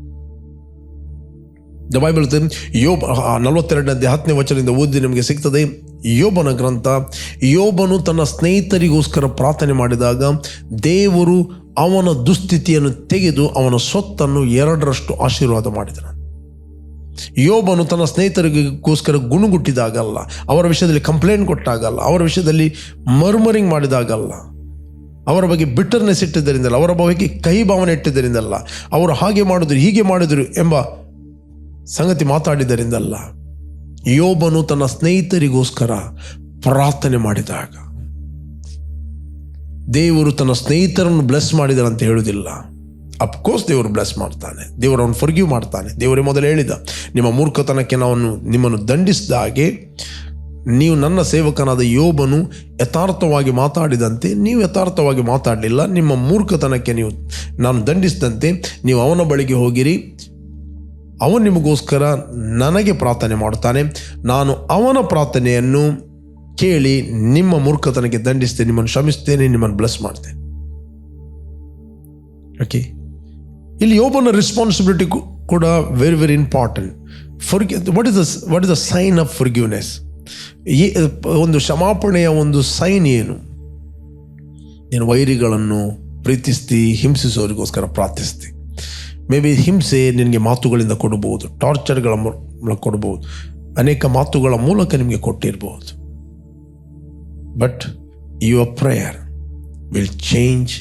ದ ಬೈಬಲ್ ಯೋಬ ನಲವತ್ತೆರಡನೇ ಹತ್ತನೇ ವಚನದಿಂದ ಓದಿ ನಿಮಗೆ ಸಿಗ್ತದೆ. ಯೋಬನ ಗ್ರಂಥ, ಯೋಬನು ತನ್ನ ಸ್ನೇಹಿತರಿಗೋಸ್ಕರ ಪ್ರಾರ್ಥನೆ ಮಾಡಿದಾಗ ದೇವರು ಅವನ ದುಸ್ಥಿತಿಯನ್ನು ತೆಗೆದು ಅವನ ಸ್ವತ್ತನ್ನು ಎರಡರಷ್ಟು ಆಶೀರ್ವಾದ ಮಾಡಿದನು. ಯೋಬನು ತನ್ನ ಸ್ನೇಹಿತರಿಗೋಸ್ಕರ ಗುಣಗುಟ್ಟಿದಾಗಲ್ಲ, ಅವರ ವಿಷಯದಲ್ಲಿ ಕಂಪ್ಲೇಂಟ್ ಕೊಟ್ಟಾಗಲ್ಲ, ಅವರ ವಿಷಯದಲ್ಲಿ ಮರ್ಮರಿಂಗ್ ಮಾಡಿದಾಗಲ್ಲ, ಅವರ ಬಗ್ಗೆ ಬಿಟ್ಟರ್ನೆಸ್ ಇಟ್ಟಿದ್ದರಿಂದಲ್ಲ, ಅವರ ಬಗ್ಗೆ ಕೈ ಭಾವನೆ ಇಟ್ಟಿದ್ದರಿಂದಲ್ಲ, ಅವರು ಹಾಗೆ ಮಾಡಿದ್ರು, ಹೀಗೆ ಮಾಡಿದರು ಎಂಬ ಸಂಗತಿ ಮಾತಾಡಿದರಿಂದಲ್ಲ, ಯೋಬನು ತನ್ನ ಸ್ನೇಹಿತರಿಗೋಸ್ಕರ ಪ್ರಾರ್ಥನೆ ಮಾಡಿದಾಗ. ದೇವರು ತನ್ನ ಸ್ನೇಹಿತರನ್ನು ಬ್ಲೆಸ್ ಮಾಡಿದರಂತ ಹೇಳುವುದಿಲ್ಲ. ಅಫ್ಕೋರ್ಸ್ ದೇವರು ಬ್ಲೆಸ್ ಮಾಡ್ತಾನೆ. ದೇವರು ಅವನು ಫರ್ಗ್ಯೂ ಮಾಡ್ತಾನೆ. ದೇವರೇ ಮೊದಲು ಹೇಳಿದ, ನಿಮ್ಮ ಮೂರ್ಖತನಕ್ಕೆ ನಾವು ನಿಮ್ಮನ್ನು ದಂಡಿಸಿದ ಹಾಗೆ, ನೀವು ನನ್ನ ಸೇವಕನಾದ ಯೋಬನು ಯಥಾರ್ಥವಾಗಿ ಮಾತಾಡಿದಂತೆ, ನೀವು ಯಥಾರ್ಥವಾಗಿ ಮಾತಾಡಲಿಲ್ಲ. ನಿಮ್ಮ ಮೂರ್ಖತನಕ್ಕೆ ನೀವು, ನಾನು ದಂಡಿಸಿದಂತೆ, ನೀವು ಅವನ ಬಳಿಗೆ ಹೋಗಿರಿ. ಅವನು ನಿಮಗೋಸ್ಕರ ನನಗೆ ಪ್ರಾರ್ಥನೆ ಮಾಡುತ್ತಾನೆ. ನಾನು ಅವನ ಪ್ರಾರ್ಥನೆಯನ್ನು ಕೇಳಿ ನಿಮ್ಮ ಮೂರ್ಖತನಕ್ಕೆ ದಂಡಿಸ್ತೇನೆ, ನಿಮ್ಮನ್ನು ಶ್ರಮಿಸ್ತೇನೆ ನಿಮ್ಮನ್ನು ಬ್ಲೆಸ್ ಮಾಡ್ತೇನೆ. ಓಕೆ ಇಲ್ಲಿ ಯೋಬನ ರೆಸ್ಪಾನ್ಸಿಬಿಲಿಟಿ ಕೂಡ very very important for what is the what is the sign of forgiveness ಈ, ಒಂದು ಕ್ಷಮಾಪಣೆಯ ಒಂದು ಸೈನ್ ಏನು? ನೀನು ವೈರಿಗಳನ್ನು ಪ್ರೀತಿಸ್ತಿ, ಹಿಂಸಿಸೋರಿಗೋಸ್ಕರ ಪ್ರಾರ್ಥಿಸ್ತಿ. ಮೇ ಬಿ ಹಿಂಸೆ ನಿನಗೆ ಮಾತುಗಳಿಂದ ಕೊಡಬಹುದು ಟಾರ್ಚರ್ಗಳ ಮೂಲಕ ಕೊಡಬಹುದು ಅನೇಕ ಮಾತುಗಳ ಮೂಲಕ ನಿಮಗೆ ಕೊಟ್ಟಿರಬಹುದು but your prayer will change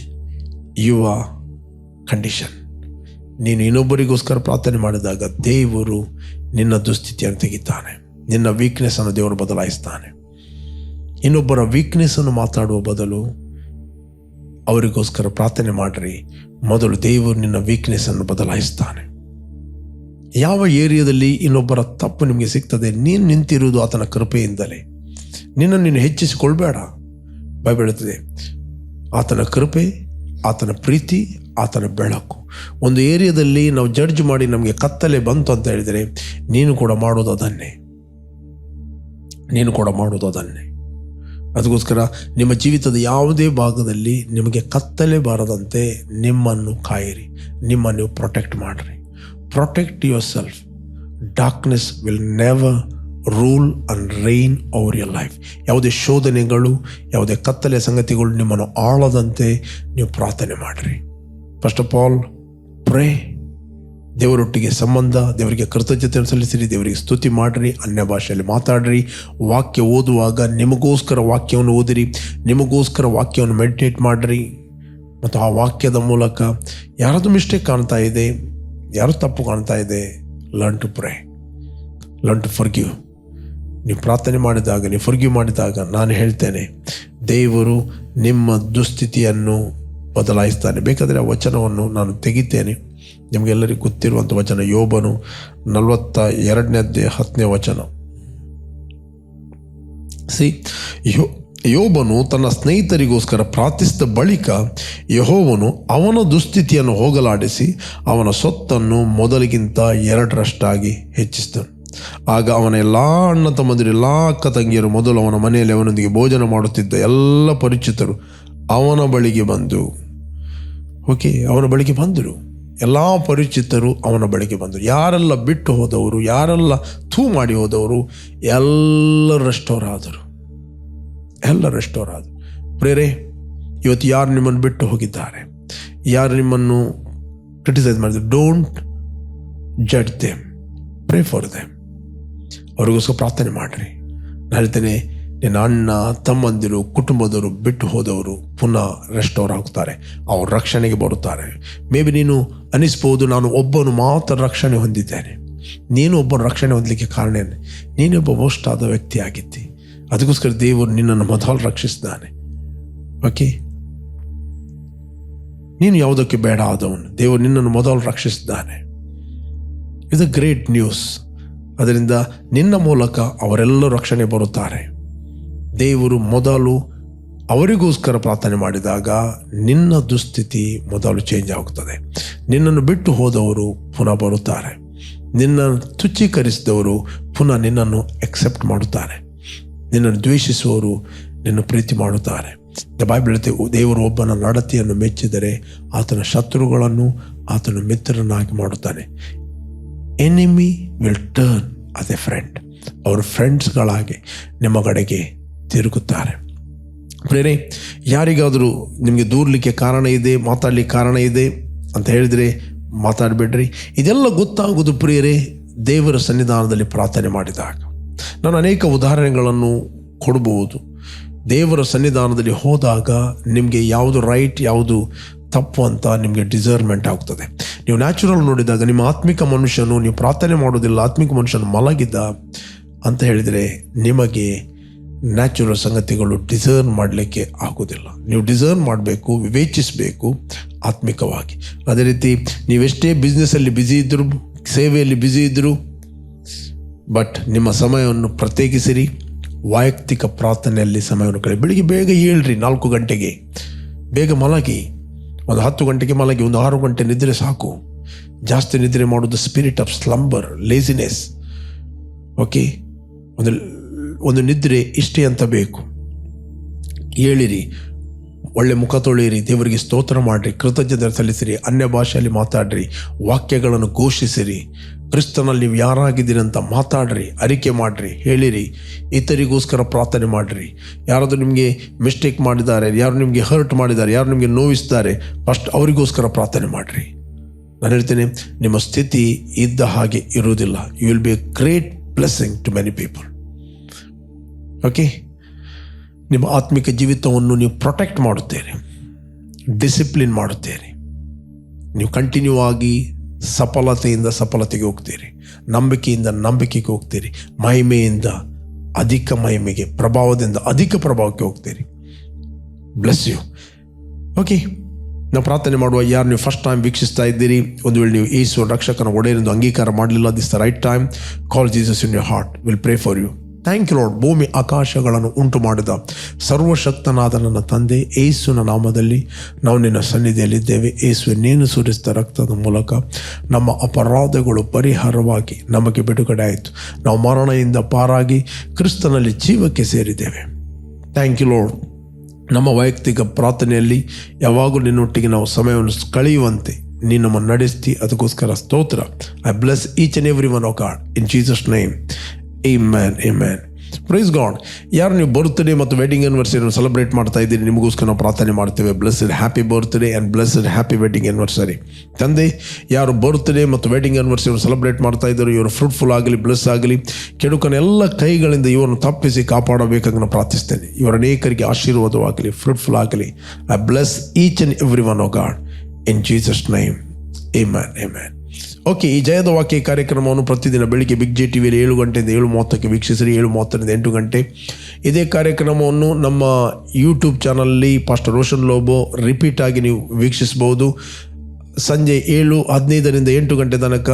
your condition ನೀನು ಇನ್ನೊಬ್ಬರಿಗೋಸ್ಕರ ಪ್ರಾರ್ಥನೆ ಮಾಡಿದಾಗ ದೇವರು ನಿನ್ನ ದುಸ್ಥಿತಿಯನ್ನು ತೆಗಿತಾನೆ ನಿನ್ನ ವೀಕ್ನೆಸ್ ಅನ್ನು ದೇವರು ಬದಲಾಯಿಸ್ತಾನೆ ಇನ್ನೊಬ್ಬರ ವೀಕ್ನೆಸ್ಸನ್ನು ಮಾತಾಡುವ ಬದಲು ಅವರಿಗೋಸ್ಕರ ಪ್ರಾರ್ಥನೆ ಮಾಡಿರಿ. ಮೊದಲು ದೇವರು ನಿನ್ನ ವೀಕ್ನೆಸ್ಸನ್ನು ಬದಲಾಯಿಸ್ತಾನೆ. ಯಾವ ಏರಿಯಾದಲ್ಲಿ ಇನ್ನೊಬ್ಬರ ತಪ್ಪು ನಿಮಗೆ ಸಿಗ್ತದೆ, ನೀನು ನಿಂತಿರುವುದು ಆತನ ಕೃಪೆಯಿಂದಲೇ. ನಿನ್ನನ್ನು ನೀನು ಹೆಚ್ಚಿಸಿಕೊಳ್ಬೇಡ. ಭಯಬೀಳುತ್ತದೆ ಆತನ ಕೃಪೆ, ಆತನ ಪ್ರೀತಿ, ಆತನ ಬೆಳಕು. ಒಂದು ಏರಿಯಾದಲ್ಲಿ ನಾವು ಜಡ್ಜ್ ಮಾಡಿ ನಮಗೆ ಕತ್ತಲೆ ಬಂತು ಅಂತ ಹೇಳಿದರೆ, ನೀನು ಕೂಡ ಮಾಡೋದು ಅದನ್ನೇ. ನೀನು ಕೂಡ ಮಾಡೋದು ಅದನ್ನೇ. ಅದಕ್ಕೋಸ್ಕರ ನಿಮ್ಮ ಜೀವಿತದ ಯಾವುದೇ ಭಾಗದಲ್ಲಿ ನಿಮಗೆ ಕತ್ತಲೆ ಬಾರದಂತೆ ನಿಮ್ಮನ್ನು ಕಾಯಿರಿ, ನಿಮ್ಮನ್ನು ಪ್ರೊಟೆಕ್ಟ್ ಮಾಡಿರಿ. Protect yourself darkness will never rule and reign over your life ಯಾವುದೇ ಶೋಧನೆಗಳು, ಯಾವುದೇ ಕತ್ತಲೆ ಸಂಗತಿಗಳು ನಿಮ್ಮನ್ನು ಆಳದಂತೆ ನೀವು ಪ್ರಾರ್ಥನೆ ಮಾಡಿರಿ. ಫಸ್ಟ್ ಆಫ್ ಆಲ್ ಪ್ರೇ ದೇವರೊಟ್ಟಿಗೆ ಸಂಬಂಧ, ದೇವರಿಗೆ ಕೃತಜ್ಞತೆ ಸಲ್ಲಿಸಿರಿ, ದೇವರಿಗೆ ಸ್ತುತಿ ಮಾಡಿರಿ, ಅನ್ಯ ಭಾಷೆಯಲ್ಲಿ ಮಾತಾಡಿರಿ. ವಾಕ್ಯ ಓದುವಾಗ ನಿಮಗೋಸ್ಕರ ವಾಕ್ಯವನ್ನು ಓದಿರಿ, ನಿಮಗೋಸ್ಕರ ವಾಕ್ಯವನ್ನು ಮೆಡಿಟೇಟ್ ಮಾಡಿರಿ. ಮತ್ತು ಆ ವಾಕ್ಯದ ಮೂಲಕ ಯಾರದು ಮಿಸ್ಟೇಕ್ ಕಾಣ್ತಾ ಇದೆ, ಯಾರು ತಪ್ಪು ಕಾಣ್ತಾ ಇದೆ learn to pray learn to forgive ನೀವು ಪ್ರಾರ್ಥನೆ ಮಾಡಿದಾಗ, ನೀವು ಫರ್ಗ್ಯೂ ಮಾಡಿದಾಗ ನಾನು ಹೇಳ್ತೇನೆ, ದೇವರು ನಿಮ್ಮ ದುಸ್ಥಿತಿಯನ್ನು ಬದಲಾಯಿಸ್ತಾನೆ. ಬೇಕಾದರೆ ಆ ವಚನವನ್ನು ನಾನು ತೆಗಿತೇನೆ. ನಿಮಗೆಲ್ಲರಿಗೂ ಗೊತ್ತಿರುವಂಥ ವಚನ, ಯೋಬನು ನಲವತ್ತ ಎರಡನೇ ಅಧ್ಯಾಯ ಹತ್ತನೇ ವಚನ. ಸಿ ಯೋ, ಯೋಬನು ತನ್ನ ಸ್ನೇಹಿತರಿಗೋಸ್ಕರ ಪ್ರಾರ್ಥಿಸಿದ ಬಳಿಕ ಯಹೋವನು ಅವನ ದುಸ್ಥಿತಿಯನ್ನು ಹೋಗಲಾಡಿಸಿ ಅವನ ಸೊತ್ತನ್ನು ಮೊದಲಿಗಿಂತ ಎರಡರಷ್ಟಾಗಿ ಹೆಚ್ಚಿಸಿದನು. ಆಗ ಅವನ ಎಲ್ಲ ಅಣ್ಣ ತಮ್ಮಂದಿರು, ಎಲ್ಲ ಅಕ್ಕ ತಂಗಿಯರು ಮೊದಲು ಅವನ ಮನೆಯಲ್ಲಿ ಅವನೊಂದಿಗೆ ಭೋಜನ ಮಾಡುತ್ತಿದ್ದ ಎಲ್ಲ ಪರಿಚಿತರು ಅವನ ಬಳಿಗೆ ಬಂದು, ಓಕೆ, ಅವನ ಬಳಿಗೆ ಬಂದರು. ಎಲ್ಲ ಪರಿಚಿತರು ಅವನ ಬಳಿಗೆ ಬಂದರು. ಯಾರೆಲ್ಲ ಬಿಟ್ಟು ಹೋದವರು, ಯಾರೆಲ್ಲ ಥೂ ಮಾಡಿ ಹೋದವರು ಎಲ್ಲ ರೆಸ್ಟೋರ್ ಆದರು ಎಲ್ಲ ರೆಸ್ಟೋರ್ ಆದರು ಪ್ರೇರೆ, ಇವತ್ತು ಯಾರು ನಿಮ್ಮನ್ನು ಬಿಟ್ಟು ಹೋಗಿದ್ದಾರೆ? ಯಾರು ನಿಮ್ಮನ್ನು ಕ್ರಿಟಿಸೈಸ್ ಮಾಡಿದ್ರು? Don't judge them pray for them ಅವ್ರಿಗೋಸ್ಕರ ಪ್ರಾರ್ಥನೆ ಮಾಡಿರಿ. ನಾನು ಹೇಳ್ತೇನೆ ನಿನ್ನ ಅಣ್ಣ, ತಮ್ಮಂದಿರು, ಕುಟುಂಬದವರು ಬಿಟ್ಟು ಹೋದವರು ಪುನಃ ರೆಸ್ಟೋರ್ ಆಗ್ತಾರೆ. ಅವ್ರ ರಕ್ಷಣೆಗೆ ಬರುತ್ತಾರೆ. ಮೇ ಬಿ ನೀನು ಅನಿಸ್ಬೋದು, ನಾನು ಒಬ್ಬನು ಮಾತ್ರ ರಕ್ಷಣೆ ಹೊಂದಿದ್ದೇನೆ. ನೀನು ಒಬ್ಬನ ರಕ್ಷಣೆ ಹೊಂದಲಿಕ್ಕೆ ಕಾರಣ ನೀನೊಬ್ಬ ಮೋಸ್ಟ್ ಆದ ವ್ಯಕ್ತಿ ಆಗಿದ್ದಿ. ಅದಕ್ಕೋಸ್ಕರ ದೇವರು ನಿನ್ನನ್ನು ಮೊದಲು ರಕ್ಷಿಸಿದ್ದಾನೆ. ಓಕೆ ನೀನು ಯಾವುದಕ್ಕೆ ಬೇಡ ಆದವನು. ದೇವರು ನಿನ್ನನ್ನು ಮೊದಲು ರಕ್ಷಿಸಿದ್ದಾನೆ. ಇದು ಗ್ರೇಟ್ ನ್ಯೂಸ್ ಅದರಿಂದ ನಿನ್ನ ಮೂಲಕ ಅವರೆಲ್ಲರೂ ರಕ್ಷಣೆ ಬರುತ್ತಾರೆ. ದೇವರು ಮೊದಲು ಅವರಿಗೋಸ್ಕರ ಪ್ರಾರ್ಥನೆ ಮಾಡಿದಾಗ ನಿನ್ನ ದುಸ್ಥಿತಿ ಮೊದಲು ಚೇಂಜ್ ಆಗುತ್ತದೆ. ನಿನ್ನನ್ನು ಬಿಟ್ಟು ಹೋದವರು ಪುನಃ ಬರುತ್ತಾರೆ. ನಿನ್ನನ್ನು ತುಚ್ಛೀಕರಿಸಿದವರು ಪುನಃ ನಿನ್ನನ್ನು ಎಕ್ಸೆಪ್ಟ್ ಮಾಡುತ್ತಾರೆ. ನಿನ್ನನ್ನು ದ್ವೇಷಿಸುವವರು ನಿನ್ನ ಪ್ರೀತಿ ಮಾಡುತ್ತಾರೆ. ಬೈಬಲ್ ಹೇಳುತ್ತೆ ದೇವರು ಒಬ್ಬನ ನಡತೆಯನ್ನು ಮೆಚ್ಚಿದರೆ ಆತನ ಶತ್ರುಗಳನ್ನು ಆತನ ಮಿತ್ರನಾಗಿ ಮಾಡುತ್ತಾನೆ. Enemy will turn a friend ಅವರು ಫ್ರೆಂಡ್ಸ್ಗಳಾಗಿ ನಿಮ್ಮ ಕಡೆಗೆ ತಿರುಗುತ್ತಾರೆ. ಪ್ರೇರೆ ಯಾರಿಗಾದರೂ ನಿಮಗೆ ದೂರಲಿಕ್ಕೆ ಕಾರಣ ಇದೆ, ಮಾತಾಡಲಿಕ್ಕೆ ಕಾರಣ ಇದೆ ಅಂತ ಹೇಳಿದರೆ ಮಾತಾಡಬೇಡ್ರಿ. ಇದೆಲ್ಲ ಗೊತ್ತಾಗೋದು ಪ್ರಿಯರೇ, ದೇವರ ಸನ್ನಿಧಾನದಲ್ಲಿ ಪ್ರಾರ್ಥನೆ ಮಾಡಿದಾಗ. ನಾನು ಅನೇಕ ಉದಾಹರಣೆಗಳನ್ನು ಕೊಡಬಹುದು ದೇವರ ಸನ್ನಿಧಾನದಲ್ಲಿ ಹೋದಾಗ ನಿಮಗೆ ಯಾವುದು ರೈಟ್, ಯಾವುದು ತಪ್ಪು ಅಂತ ನಿಮಗೆ ಡಿಸರ್ಮೆಂಟ್ ಆಗ್ತದೆ. ನೀವು ನ್ಯಾಚುರಲ್ ನೋಡಿದಾಗ ನಿಮ್ಮ ಆತ್ಮಿಕ ಮನುಷ್ಯನು, ನೀವು ಪ್ರಾರ್ಥನೆ ಮಾಡೋದಿಲ್ಲ ಆತ್ಮಿಕ ಮನುಷ್ಯನು ಮಲಗಿದ್ದ ಅಂತ ಹೇಳಿದರೆ ನಿಮಗೆ ನ್ಯಾಚುರಲ್ ಸಂಗತಿಗಳು ಡಿಸರ್ನ್ ಮಾಡಲಿಕ್ಕೆ ಆಗೋದಿಲ್ಲ. ನೀವು ಡಿಸರ್ನ್ ಮಾಡಬೇಕು, ವಿವೇಚಿಸಬೇಕು ಆತ್ಮಿಕವಾಗಿ. ಅದೇ ರೀತಿ ನೀವೆಷ್ಟೇ ಬಿಸ್ನೆಸ್ಸಲ್ಲಿ ಬ್ಯುಸಿ ಇದ್ದರೂ ಸೇವೆಯಲ್ಲಿ ಬ್ಯುಸಿ ಇದ್ದರು ಬಟ್ ನಿಮ್ಮ ಸಮಯವನ್ನು ಪ್ರತ್ಯೇಕಿಸಿರಿ. ವೈಯಕ್ತಿಕ ಪ್ರಾರ್ಥನೆಯಲ್ಲಿ ಸಮಯವನ್ನು ಕಳೆ ಬೆಳಿಗ್ಗೆ ಬೇಗ ಏಳ್ರಿ, ನಾಲ್ಕು ಗಂಟೆಗೆ. ಬೇಗ ಮಲಗಿ, ಒಂದು ಹತ್ತು ಗಂಟೆಗೆ ಮಲಗಿ, ಒಂದು ಆರು ಗಂಟೆ ನಿದ್ರೆ ಸಾಕು. ಜಾಸ್ತಿ ನಿದ್ರೆ ಮಾಡೋದು spirit of slumber laziness okay ಒಂದು ಒಂದು ನಿದ್ರೆ ಇಷ್ಟೇ ಅಂತ ಬೇಕು. ಹೇಳಿರಿ, ಒಳ್ಳೆ ಮುಖ ತೊಳೆಯಿರಿ, ದೇವರಿಗೆ ಸ್ತೋತ್ರ ಮಾಡಿರಿ, ಕೃತಜ್ಞತೆ ಸಲ್ಲಿಸಿರಿ, ಅನ್ಯ ಭಾಷೆಯಲ್ಲಿ ಮಾತಾಡ್ರಿ, ವಾಕ್ಯಗಳನ್ನು ಘೋಷಿಸಿರಿ, ಕ್ರಿಸ್ತನಲ್ಲಿ ನೀವು ಯಾರಾಗಿದ್ದೀರಿ ಅಂತ ಮಾತಾಡ್ರಿ, ಅರಿಕೆ ಮಾಡಿರಿ, ಹೇಳಿರಿ, ಇತರಿಗೋಸ್ಕರ ಪ್ರಾರ್ಥನೆ ಮಾಡಿರಿ. ಯಾರಾದರೂ ನಿಮಗೆ ಮಿಸ್ಟೇಕ್ ಮಾಡಿದ್ದಾರೆ, ಯಾರು ನಿಮಗೆ ಹರ್ಟ್ ಮಾಡಿದ್ದಾರೆ, ಯಾರು ನಿಮಗೆ ನೋವಿಸ್ತಾರೆ, ಫಸ್ಟ್ ಅವರಿಗೋಸ್ಕರ ಪ್ರಾರ್ಥನೆ ಮಾಡಿರಿ. ನಾನು ಹೇಳ್ತೇನೆ, ನಿಮ್ಮ ಸ್ಥಿತಿ ಇದ್ದ ಹಾಗೆ ಇರುವುದಿಲ್ಲ. You will be a great blessing to many people okay ನಿಮ್ಮ ಆತ್ಮಿಕ ಜೀವಿತವನ್ನು ನೀವು ಪ್ರೊಟೆಕ್ಟ್ ಮಾಡುತ್ತೀರಿ ಡಿಸಿಪ್ಲಿನ್ ಮಾಡುತ್ತೀರಿ ನೀವು ಕಂಟಿನ್ಯೂ ಆಗಿ ಸಫಲತೆಯಿಂದ ಸಫಲತೆಗೆ ಹೋಗ್ತೀರಿ. ನಂಬಿಕೆಯಿಂದ ನಂಬಿಕೆಗೆ ಹೋಗ್ತೀರಿ. ಮಹಿಮೆಯಿಂದ ಅಧಿಕ ಮಹಿಮೆಗೆ, ಪ್ರಭಾವದಿಂದ ಅಧಿಕ ಪ್ರಭಾವಕ್ಕೆ ಹೋಗ್ತೀರಿ. ಬ್ಲೆಸ್ ಯು ಓಕೆ ನಾವು ಪ್ರಾರ್ಥನೆ ಮಾಡುವ, ಯಾರು ನೀವು ಫಸ್ಟ್ ಟೈಮ್ ವೀಕ್ಷಿಸ್ತಾ ಇದ್ದೀರಿ, ಒಂದು ವೇಳೆ ನೀವು ಏಸು ರಕ್ಷಕನ ಒಡೆಯನೆಂದು ಅಂಗೀಕಾರ ಮಾಡಲಿಲ್ಲ this the right time call Jesus in your heart will pray for you thank you Lord ಭೂಮಿ ಆಕಾಶಗಳನ್ನು ಉಂಟು ಮಾಡಿದ ಸರ್ವಶಕ್ತನಾದ ನನ್ನ ತಂದೆ ಏಸುನ ನಾಮದಲ್ಲಿ ನಾವು ನಿನ್ನ ಸನ್ನಿಧಿಯಲ್ಲಿದ್ದೇವೆ. ಏಸು ನೀನು ಸುರಿಸಿದ ರಕ್ತದ ಮೂಲಕ ನಮ್ಮ ಅಪರಾಧಗಳು ಪರಿಹಾರವಾಗಿ ನಮಗೆ ಬಿಡುಗಡೆ ಆಯಿತು ನಾವು ಮರಣದಿಂದ ಪಾರಾಗಿ ಕ್ರಿಸ್ತನಲ್ಲಿ ಜೀವಕ್ಕೆ ಸೇರಿದ್ದೇವೆ. ಥ್ಯಾಂಕ್ ಯು ಲಾರ್ಡ್ ನಮ್ಮ ವೈಯಕ್ತಿಕ ಪ್ರಾರ್ಥನೆಯಲ್ಲಿ ಯಾವಾಗಲೂ ನಿನ್ನೊಟ್ಟಿಗೆ ನಾವು ಸಮಯವನ್ನು ಕಳೆಯುವಂತೆ ನೀನು ನಮ್ಮನ್ನು ನಡೆಸ್ತಿ. ಅದಕ್ಕೋಸ್ಕರ ಸ್ತೋತ್ರ. I bless each and every one O God in Jesus name amen amen praise God ಯಾರು ನೀವು ಬರ್ತ್ಡೇ ಮತ್ತು ವೆಡ್ಡಿಂಗ್ ಆನಿವರ್ಸರಿಯನ್ನು ಸೆಲೆಬ್ರೇಟ್ ಮಾಡ್ತಾ ಇದ್ದೀರಿ, ನಿಮಗೋಸ್ಕರ ನಾವು ಪ್ರಾರ್ಥನೆ ಮಾಡ್ತೇವೆ. Blessed happy birthday and blessed happy wedding anniversary ತಂದೆ, ಯಾರು ಬರ್ತ್ಡೇ ಮತ್ತು ವೆಡ್ಡಿಂಗ್ ಆನಿವರ್ಸರಿಯನ್ನು ಸೆಲೆಬ್ರೇಟ್ ಮಾಡ್ತಾ ಇದ್ದಾರೆ, ಇವರು ಫ್ರೂಟ್ಫುಲ್ ಆಗಲಿ ಬ್ಲೆಸ್ ಆಗಲಿ, ಕೆಡುಕನ ಎಲ್ಲ ಕೈಗಳಿಂದ ಇವರನ್ನು ತಪ್ಪಿಸಿ ಕಾಪಾಡಬೇಕಾಗಿ ನಾನು ಪ್ರಾರ್ಥಿಸ್ತೇನೆ. ಇವರ ಅನೇಕರಿಗೆ ಆಶೀರ್ವಾದವಾಗಲಿ ಫ್ರೂಟ್ಫುಲ್ ಆಗಲಿ. I bless each and every one O God in Jesus name amen amen okay ಈ ಜಯದ ವಾಕ್ಯ ಕಾರ್ಯಕ್ರಮವನ್ನು ಪ್ರತಿದಿನ ಬೆಳಿಗ್ಗೆ ಬಿಗ್ ಜೆ ಟಿ ವಿಯಲ್ಲಿ ಏಳು ಗಂಟೆಯಿಂದ ಏಳು ಮೂವತ್ತಕ್ಕೆ ವೀಕ್ಷಿಸಿರಿ, ಏಳು ಮೂವತ್ತರಿಂದ ಎಂಟು ಗಂಟೆ. ಇದೇ ಕಾರ್ಯಕ್ರಮವನ್ನು ನಮ್ಮ ಯೂಟ್ಯೂಬ್ ಚಾನಲಲ್ಲಿ ಪಾಸ್ಟರ್ ರೋಷನ್ ಲೋಬೋ ರಿಪೀಟ್ ಆಗಿ ನೀವು ವೀಕ್ಷಿಸಬಹುದು. ಸಂಜೆ ಏಳು ಹದಿನೈದರಿಂದ ಎಂಟು ಗಂಟೆ ತನಕ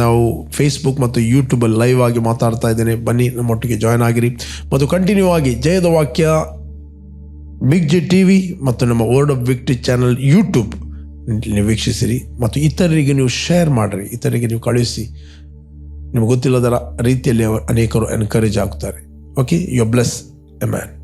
ನಾವು ಫೇಸ್ಬುಕ್ ಮತ್ತು ಯೂಟ್ಯೂಬಲ್ಲಿ ಲೈವ್ ಆಗಿ ಮಾತಾಡ್ತಾ ಇದ್ದೇನೆ. ಬನ್ನಿ, ನಮ್ಮೊಟ್ಟಿಗೆ ಜಾಯ್ನ್ ಆಗಿರಿ. ಮತ್ತು ಕಂಟಿನ್ಯೂ ಆಗಿ ಜಯದ ವಾಕ್ಯ ಬಿಗ್ ಜೆ ಟಿ ವಿ ಮತ್ತು ನಮ್ಮ word of victory channel YouTube ವೀಕ್ಷಿಸಿರಿ. ಮತ್ತು ಇತರರಿಗೆ ನೀವು ಶೇರ್ ಮಾಡಿರಿ. ಇತರರಿಗೆ ನೀವು ಕಳುಹಿಸಿ. ನಿಮ್ಗೆ ಗೊತ್ತಿಲ್ಲದರ ರೀತಿಯಲ್ಲಿ ಅನೇಕರು ಎನ್ಕರೇಜ್ ಆಗ್ತಾರೆ. Okay you bless amen